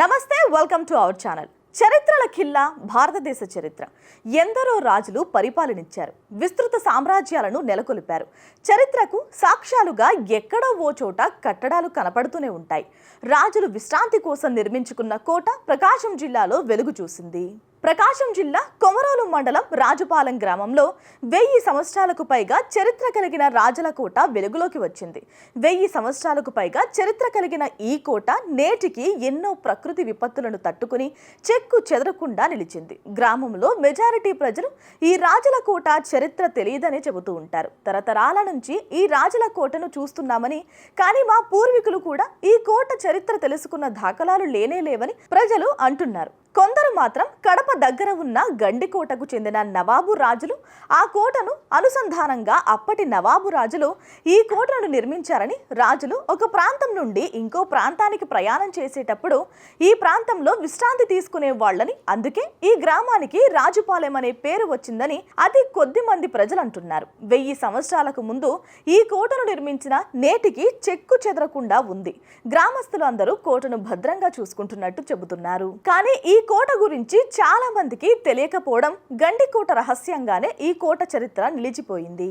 Namaste welcome to our channel చరిత్రల ఖిల్లా భారతదేశ చరిత్ర. ఎందరో రాజులు పరిపాలనిచ్చారు విస్తృత సామ్రాజ్యాలను నెలకొల్పారు. చరిత్రకు సాక్ష్యాలుగా ఎక్కడో ఓ చోట కట్టడాలు కనపడుతూనే ఉంటాయి. రాజులు విశ్రాంతి కోసం నిర్మించుకున్న కోట ప్రకాశం జిల్లాలో వెలుగు చూసింది. ప్రకాశం జిల్లా కొమరోలు మండలం రాజుపాలెం గ్రామంలో వెయ్యి సంవత్సరాలకు పైగా చరిత్ర కలిగిన రాజుల కోట వెలుగులోకి వచ్చింది. వెయ్యి సంవత్సరాలకు పైగా చరిత్ర కలిగిన ఈ కోట నేటికి ఎన్నో ప్రకృతి విపత్తులను తట్టుకుని చెక్కు చెదరకుండా నిలిచింది. గ్రామంలో మెజారిటీ ప్రజలు ఈ రాజుల కోట చరిత్ర తెలియదని చెబుతూ ఉంటారు. తరతరాల నుంచి ఈ రాజుల కోటను చూస్తున్నామని కానీ మా పూర్వీకులు కూడా ఈ కోట చరిత్ర తెలుసుకున్న దాఖలాలు లేనే లేవని ప్రజలు అంటున్నారు. మాత్రం కడప దగ్గర ఉన్న గండికోటకు చెందిన నవాబు రాజులు ఆ కోటను అనుసంధానంగా అప్పటి నవాబు రాజులు ఈ కోటను నిర్మించారని రాజులు ఒక ప్రాంతం నుండి ఇంకో ప్రాంతానికి ప్రయాణం చేసేటప్పుడు ఈ ప్రాంతంలో విశ్రాంతి తీసుకునే వాళ్ళని. అందుకే ఈ గ్రామానికి రాజుపాలెం అనే పేరు వచ్చిందని అతి కొద్ది మంది ప్రజలు అంటున్నారు. వెయ్యి సంవత్సరాలకు ముందు ఈ కోటను నిర్మించిన నేటికి చెక్కు చెదరకుండా ఉంది. గ్రామస్తులు అందరూ కోటను భద్రంగా చూసుకుంటున్నట్టు చెబుతున్నారు. కానీ ఈ కోట గురించి చాలా మందికి తెలియకపోవడం గండికోట రహస్యంగానే ఈ కోట చరిత్ర నిలిచిపోయింది.